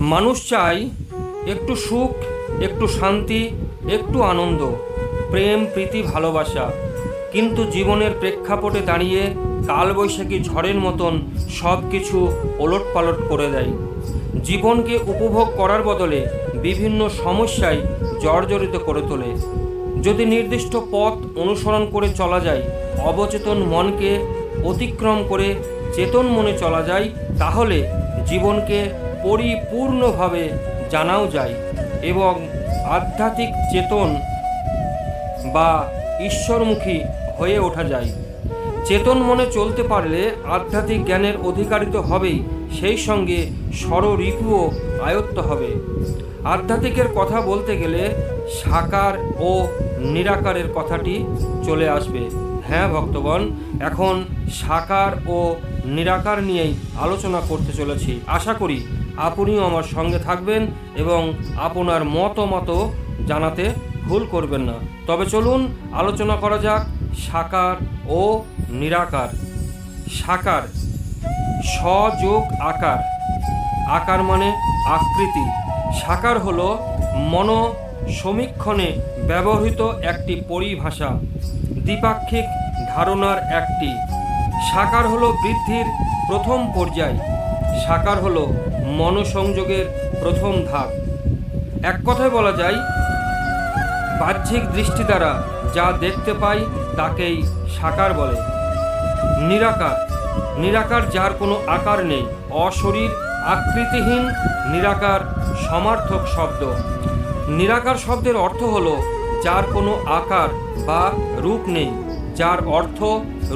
মানুষ চায় একটু সুখ, একটু শান্তি, একটু আনন্দ, প্রেম, প্রীতি, ভালোবাসা। কিন্তু জীবনের প্রেক্ষাপটে দাঁড়িয়ে কালবৈশাখী ঝড়ের মতন সব কিছু ওলটপালট করে দেয়। জীবনকে উপভোগ করার বদলে বিভিন্ন সমস্যায় জর্জরিত করে তোলে। যদি নির্দিষ্ট পথ অনুসরণ করে চলা যায়, অবচেতন মনকে অতিক্রম করে চেতন মনে চলা যায়, তাহলে জীবনকে পরিপূর্ণভাবে জানাও যায় এবং আধ্যাত্মিক চেতন বা ঈশ্বরমুখী হয়ে ওঠা যায়। চেতন মনে চলতে পারলে আধ্যাত্মিক জ্ঞানের অধিকারিত হবেই, সেই সঙ্গে স্বররিপুও আয়ত্ত হবে। আধ্যাত্মিকের কথা বলতে গেলে সাকার ও নিরাকারের কথাটি চলে আসবে। হ্যাঁ ভক্তগণ, এখন সাকার ও নিরাকার নিয়েই আলোচনা করতে চলেছি। আশা করি আপনিও আমার সঙ্গে থাকবেন এবং আপনার মতামত জানাতে ভুল করবেন না। তবে চলুন আলোচনা করা যাক সাকার ও নিরাকার। সাকার, সযোগ আকার। আকার মানে আকৃতি। সাকার হল মন সমীক্ষণে ব্যবহৃত একটি পরিভাষা, দ্বিপাক্ষিক ধারণার একটি। সাকার হল বৃদ্ধির প্রথম পর্যায়। সাকার হলো মনসংযোগের প্রথম ধাপ এক কথায় বলা যায়, বাহ্যিক দৃষ্টি দ্বারা যা দেখতে পাই তাকেই সাকার বলে। নিরাকার নিরাকার যার কোনো আকার নেই, অশরীর, আকৃতিহীন, নিরাকার সমার্থক শব্দ। নিরাকার শব্দের অর্থ হলো যার কোনো আকার বা রূপ নেই, যার অর্থ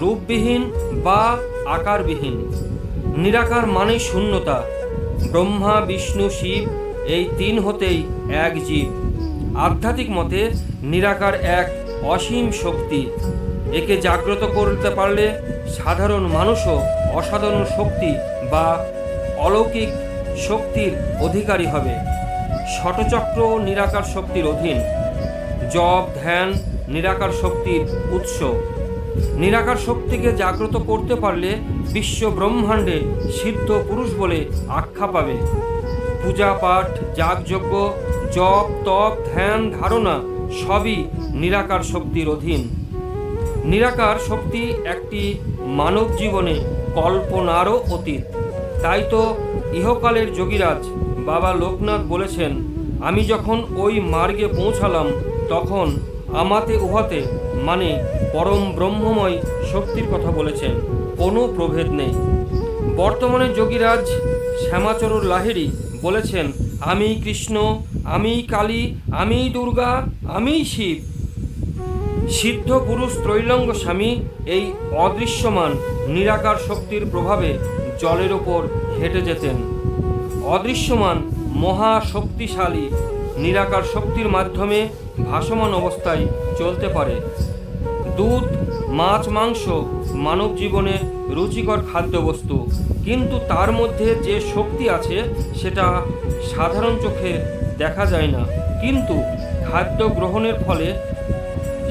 রূপবিহীন বা আকারবিহীন। নিরাকার মানে শূন্যতা। ব্রহ্মা, বিষ্ণু, শিব, এই তিন হতেই এক জীব। আধ্যাত্মিক মতে নিরাকার এক অসীম শক্তি। একে জাগ্রত করতে পারলে সাধারণ মানুষও অসাধারণ শক্তি বা অলৌকিক শক্তির অধিকারী হবে। ষটচক্র নিরাকার শক্তির অধীন। জপ, ধ্যান নিরাকার শক্তির উৎস। নিরাকার শক্তিকে জাগ্রত করতে পারলে বিশ্ব ব্রহ্মাণ্ডে সিদ্ধ পুরুষ বলে আখ্যা পাবে। পূজা পাঠ, যাগযজ্ঞ, জপ, তপ, ধ্যান, ধারণা সবই নিরাকার শক্তির অধীন। নিরাকার শক্তি একটি মানব জীবনে কল্পনারও অতীত। তাই তো ইহকালের যোগীরাজ বাবা লোকনাথ বলেছেন, আমি যখন ওই মার্গে পৌঁছালাম, তখন আমাতে উহাতে মানে পরম ব্রহ্মময় শক্তির কথা বলেছেন। কোনো প্রভেদ নেই। বর্তমানে যোগীরাজ শ্যামাচরণ লাহিড়ী বলেছেন, আমি কৃষ্ণ, আমি কালী, আমি দুর্গা, আমি শিব। সিদ্ধ পুরুষ ত্রৈলঙ্গ স্বামী এই অদৃশ্যমান, নিরাকার শক্তির প্রভাবে জলের ওপর হেঁটে যেতেন। অদৃশ্যমান, মহা শক্তিশালী নিরাকার শক্তির মাধ্যমে ভাসমান অবস্থায় চলতে পারে। দুধ, মাছ, মাংস মানব জীবনে রুচিকর খাদ্যবস্তু। কিন্তু তার মধ্যে যে শক্তি আছে, সেটা সাধারণ চোখে দেখা যায় না। কিন্তু খাদ্য গ্রহণের ফলে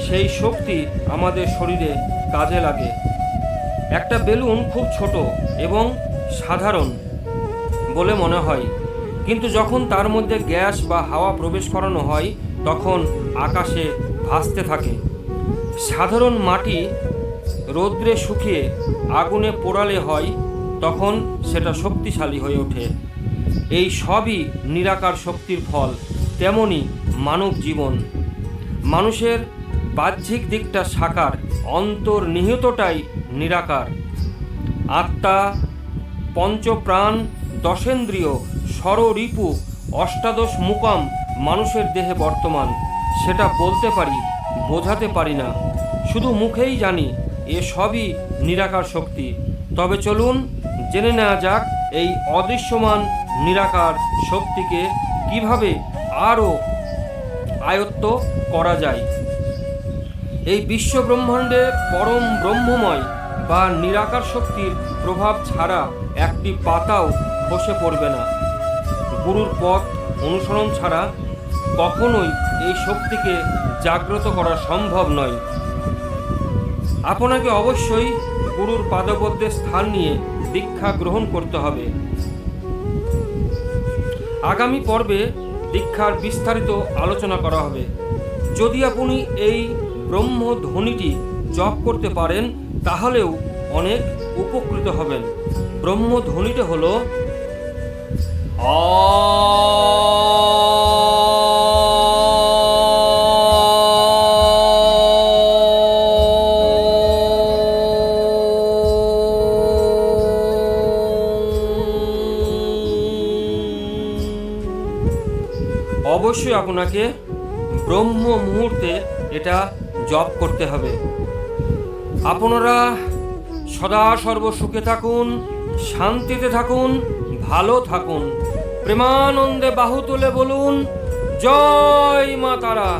সেই শক্তি আমাদের শরীরে কাজে লাগে। একটা বেলুন খুব ছোট এবং সাধারণ বলে মনে হয়। কিন্তু যখন তার মধ্যে গ্যাস বা হাওয়া প্রবেশ করানো হয়, তখন আকাশে ভাসতে থাকে। সাধারণ মাটি রৌদ্রে শুকিয়ে আগুনে পোড়ালে হয়, তখন সেটা শক্তিশালী হয়ে ওঠে। এই সবই নিরাকার শক্তির ফল, তেমনি মানব জীবন। মানুষের বাহ্যিক দিকটা সাকার অন্তর্নিহিতটাই নিরাকার। আত্মা, পঞ্চপ্রাণ, দশেন্দ্রিয় ষড়রিপু অষ্টাদশ মুকাম, মানুষের দেহে বর্তমান। সেটা বলতে পারি, বোঝাতে পারি না। শুধু মুখেই জানি, এ সবই নিরাকার শক্তি। তবে চলুন, জেনে নেওয়া যাক এই অদৃশ্যমান নিরাকার শক্তিকে কীভাবে আরও আয়ত্ত করা যায়। এই বিশ্ব ব্রহ্মাণ্ডে পরম ব্রহ্মময় বা নিরাকার শক্তির প্রভাব ছাড়া একটি পাতাও বসে পড়বে না। গুরুর পথ অনুসরণ ছাড়া কখনোই এই শক্তিকে জাগ্রত করা সম্ভব নয়। আপনাকে অবশ্যই গুরুর পাদপদ্মে স্থান নিয়ে দীক্ষা গ্রহণ করতে হবে। আগামী পর্বে দীক্ষার বিস্তারিত আলোচনা করা হবে। যদি আপনি এই ব্রহ্ম ধ্বনিটি জপ করতে পারেন, তাহলেও অনেক উপকৃত হবেন। ব্রহ্ম ধ্বনিটা হলো অবশ্যই আপনাকে ব্রহ্ম মুহূর্তে এটা জপ করতে হবে। আপনারা সদা সর্বসুখে থাকুন শান্তিতে থাকুন ভালো থাকুন। প্রেমানন্দে বাহু তুলে বলুন জয় মা তারা।